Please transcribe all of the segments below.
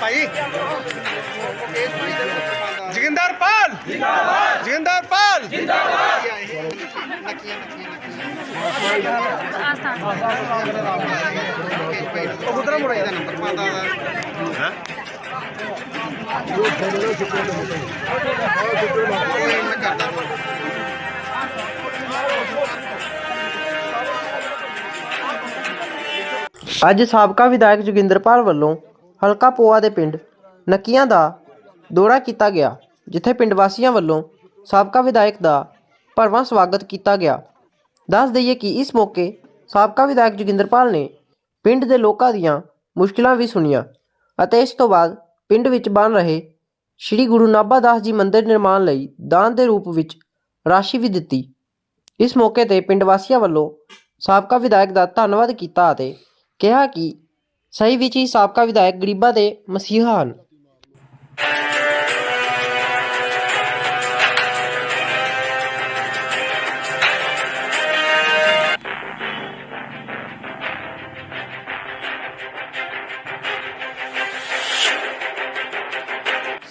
ਭਾਈ ਜਗਿੰਦਰ ਪਾਲ ਜਿੰਦਾਬਾਦ ਜਗਿੰਦਰ ਪਾਲ ਜਿੰਦਾਬਾਦ ਉਧਰ ਮੁੜਾ ਇਹਦਾ ਨੰਬਰ ਪਾਉਂਦਾ ਹੈ ਅੱਜ ਸਾਬਕਾ ਵਿਧਾਇਕ ਜੋਗਿੰਦਰਪਾਲ ਵੱਲੋਂ ਹਲਕਾ ਪੋਆ ਦੇ ਪਿੰਡ ਨੱਕੀਆਂ ਦਾ ਦੌਰਾ ਕੀਤਾ ਗਿਆ, ਜਿੱਥੇ ਪਿੰਡ ਵਾਸੀਆਂ ਵੱਲੋਂ ਸਾਬਕਾ ਵਿਧਾਇਕ ਦਾ ਭਰਵਾਂ ਸਵਾਗਤ ਕੀਤਾ ਗਿਆ। ਦੱਸ ਦਈਏ ਕਿ ਇਸ ਮੌਕੇ ਸਾਬਕਾ ਵਿਧਾਇਕ ਜੋਗਿੰਦਰਪਾਲ ਨੇ ਪਿੰਡ ਦੇ ਲੋਕਾਂ ਦੀਆਂ ਮੁਸ਼ਕਿਲਾਂ ਵੀ ਸੁਣੀਆਂ ਅਤੇ ਇਸ ਤੋਂ ਬਾਅਦ ਪਿੰਡ ਵਿੱਚ ਬਣ ਰਹੇ ਸ੍ਰੀ ਗੁਰੂ ਨਾਭਾ ਦਾਸ ਜੀ ਮੰਦਿਰ ਨਿਰਮਾਣ ਲਈ ਦਾਨ ਦੇ ਰੂਪ ਵਿੱਚ ਰਾਸ਼ੀ ਵੀ ਦਿੱਤੀ। ਇਸ ਮੌਕੇ ਤੇ ਪਿੰਡ ਵਾਸੀਆਂ ਵੱਲੋਂ ਸਾਬਕਾ ਵਿਧਾਇਕ ਦਾ ਧੰਨਵਾਦ ਕੀਤਾ ਅਤੇ ਕਿਹਾ ਕਿ ਸਹੀ ਵਿੱਚ ਹੀ ਸਾਬਕਾ ਵਿਧਾਇਕ ਗਰੀਬਾਂ ਦੇ ਮਸੀਹਾ ਹਨ।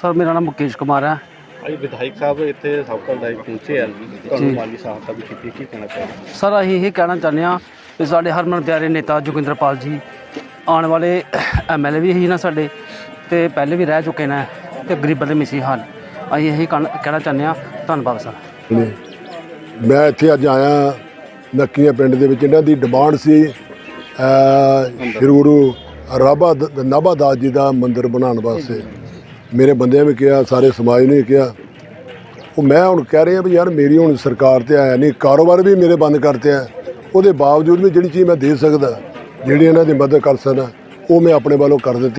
ਸਰ ਮੇਰਾ ਨਾਮ ਮੁਕੇਸ਼ ਕੁਮਾਰ ਹੈ। ਅੱਜ ਵਿਧਾਇਕ ਸਾਹਿਬ ਇੱਥੇ ਸਾਬਕਾ ਵਿਧਾਇਕ ਪਹੁੰਚੇ ਆ। ਤੁਹਾਨੂੰ ਮਾਲੀ ਸਹਾਇਤਾ ਵੀ ਕੀਤੀ ਕੀ ਕਹਿਣਾ ਚਾਹੁੰਦੇ ਸਰ ਅਸੀਂ ਇਹ ਕਹਿਣਾ ਚਾਹੁੰਦੇ ਹਾਂ ਕਿ ਸਾਡੇ ਹਰਮਨ ਪਿਆਰੇ ਨੇਤਾ ਜੋਗਿੰਦਰਪਾਲ ਜੀ ਆਉਣ ਵਾਲੇ ਐਮਐਲਏ ਵੀ ਹੀ ਨਾ ਸਾਡੇ ਤੇ ਪਹਿਲੇ ਵੀ ਰਹਿ ਚੁੱਕੇ ਨੇ ਤੇ ਗਰੀਬਾਂ ਦੇ ਮਿਸੀ ਹਨ। ਅਸੀਂ ਇਹ ਕਹਿਣਾ ਚਾਹੁੰਦੇ ਹਾਂ। ਧੰਨਵਾਦ ਸਰ। ਮੈਂ ਇੱਥੇ ਅੱਜ ਆਇਆ ਨੱਕੀਆਂ ਪਿੰਡ ਦੇ ਵਿੱਚ। ਇਹਨਾਂ ਦੀ ਡਿਮਾਂਡ ਸੀ ਅ, ਸ਼੍ਰੀ ਗੁਰੂ ਰਾਭਾ ਦ- ਨਾਭਾ ਦਾਸ ਜੀ ਦਾ ਮੰਦਿਰ ਬਣਾਉਣ ਵਾਸਤੇ। ਮੇਰੇ ਬੰਦਿਆਂ ਵੀ ਕਿਹਾ, ਸਾਰੇ ਸਮਾਜ ਨੇ ਵੀ ਕਿਹਾ। ਉਹ ਮੈਂ ਹੁਣ ਕਹਿ ਰਿਹਾ ਵੀ ਯਾਰ ਮੇਰੀ ਹੁਣ ਸਰਕਾਰ ਤੇ ਆਇਆ ਨਹੀਂ, ਕਾਰੋਬਾਰ ਵੀ ਮੇਰੇ ਬੰਦ ਕਰਤੇ ਆ। ਉਹਦੇ ਬਾਵਜੂਦ ਵੀ ਜਿਹੜੀ ਚੀਜ਼ ਮੈਂ ਦੇ ਸਕਦਾ, ਜਿਹੜੀ ਇਹਨਾਂ ਦੀ ਮਦਦ ਕਰ ਸਕਦਾ, ਉਹ ਮੈਂ ਆਪਣੇ ਵੱਲੋਂ ਕਰ ਦਿੱਤੀ।